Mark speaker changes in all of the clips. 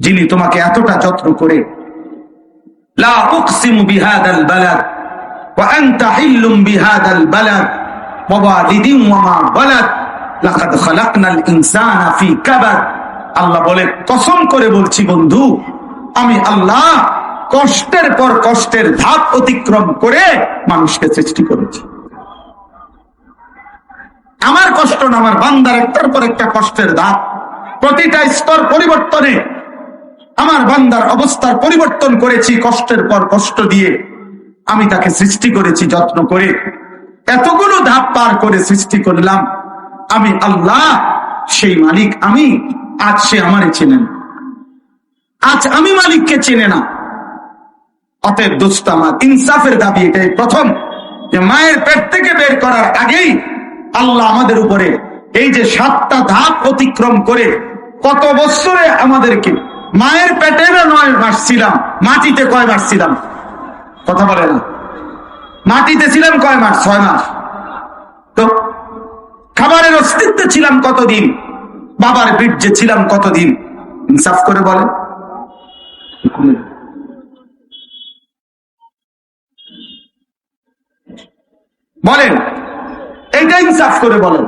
Speaker 1: যিনি তোমাকে এতটা যত্ন করে আল্লাহ বলে, কসম করে বলছি বন্ধু, আমি আল্লাহ কষ্টের পর কষ্টের ধাপ অতিক্রম করে মানুষকে সৃষ্টি করেছি। আমার কষ্ট না, আমার বান্দার একটার পর একটা কষ্টের ধাপ প্রতিটা স্তর পরিবর্তনে আমার বান্দার অবস্থার পরিবর্তন করেছি, কষ্টের পর কষ্ট দিয়ে আমি তাকে সৃষ্টি করেছি, যত্ন করে। এতগুলো ধাপ পার করে সৃষ্টি করলাম। আমি আল্লাহ, সেই মালিক আমি, আজ সে আমারে চেনেন আজ আমি মালিককে চেনে না। অতএব দোস্ত আমার, ইনসাফের দাবি এটাই প্রথম, যে মায়ের পেট থেকে বের করার আগেই আল্লাহ আমাদের উপরে এই যে সাতটা ধাপ অতিক্রম করে কত বছরে আমাদেরকে মায়ের পেটে না নয় মাস ছিলাম মাটিতে কয় মাস ছিলাম? কথা বলে না। মাটিতে ছিলাম কয় মাস? ছয় মাস। তো খাবারের অস্তিত্বে ছিলাম কতদিন? বাবার বীর্যে ছিলাম কতদিন? ইনসাফ করে বলে। বলেন, এইটা ইনসাফ করে বলেন।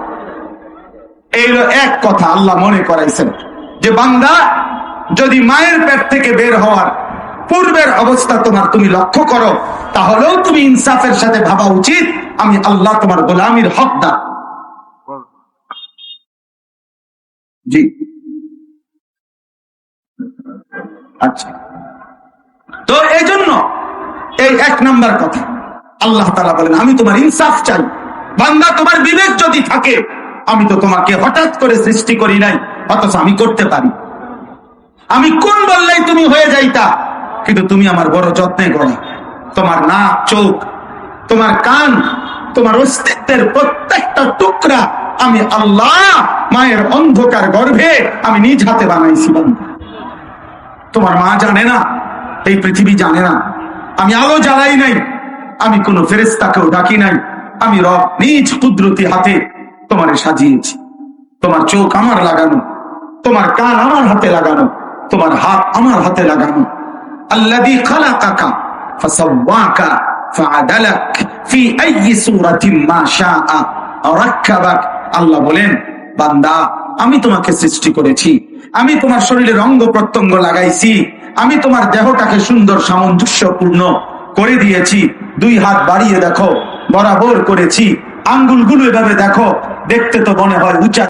Speaker 1: এই এক কথা আল্লাহ মনে করাইছেন, যে বান্দা যদি মায়ের পেট থেকে বের হওয়ার পূর্বের অবস্থা তোমার তুমি লক্ষ্য করো, তাহলেও তুমি ইনসাফের সাথে ভাবা উচিত, আমি আল্লাহ তোমার গোলামির হকদার। জি। আচ্ছা। তো এই জন্য এই এক নাম্বার কথা, আল্লাহ তালা বলেন, আমি তোমার ইনসাফ চাই। বান্দা তোমার বিবেক যদি থাকে, আমি তো তোমাকে হঠাৎ করে সৃষ্টি করি নাই, অথচ আমি করতে পারি। আমি কোন বললেই তুমি হয়ে যাইতা? কিন্তু তুমি আমার বড় যত্নে গড়া তোমার নাক, চোখ, তোমার কান, তোমার অস্তিত্বের প্রত্যেকটা টুকরা আমি আল্লাহ মায়ের অন্ধকার গর্ভে আমি নিজ হাতে বানাইছি বান্দা তোমার মা জানে না, এই পৃথিবী জানে না। আমি আলো জ্বালাই নাই, আমি কোনো ফেরেস্তাকেও ডাকি নাই। আমি রব নিজ কুদরতি হাতে তোমারে সাজিয়েছি। তোমার চোখ আমার লাগানো, তোমার কান আমার হাতে লাগানো। তোমার হাত আমার হাতে লাগানো। আল্লাদি শাআ রাক্কাবাক আল্লাহ বলেন, বান্দা, আমি তোমাকে সৃষ্টি করেছি। আমি তোমার শরীরের অঙ্গ প্রত্যঙ্গ লাগাইছি। আমি তোমার দেহটাকে সুন্দর সামঞ্জস্যপূর্ণ করে দিয়েছি। দুই হাত বাড়িয়ে দেখো, বরাবর করেছি। আঙ্গুলগুলো এভাবে দেখো, দেখতে তো মনে হয় উঁচা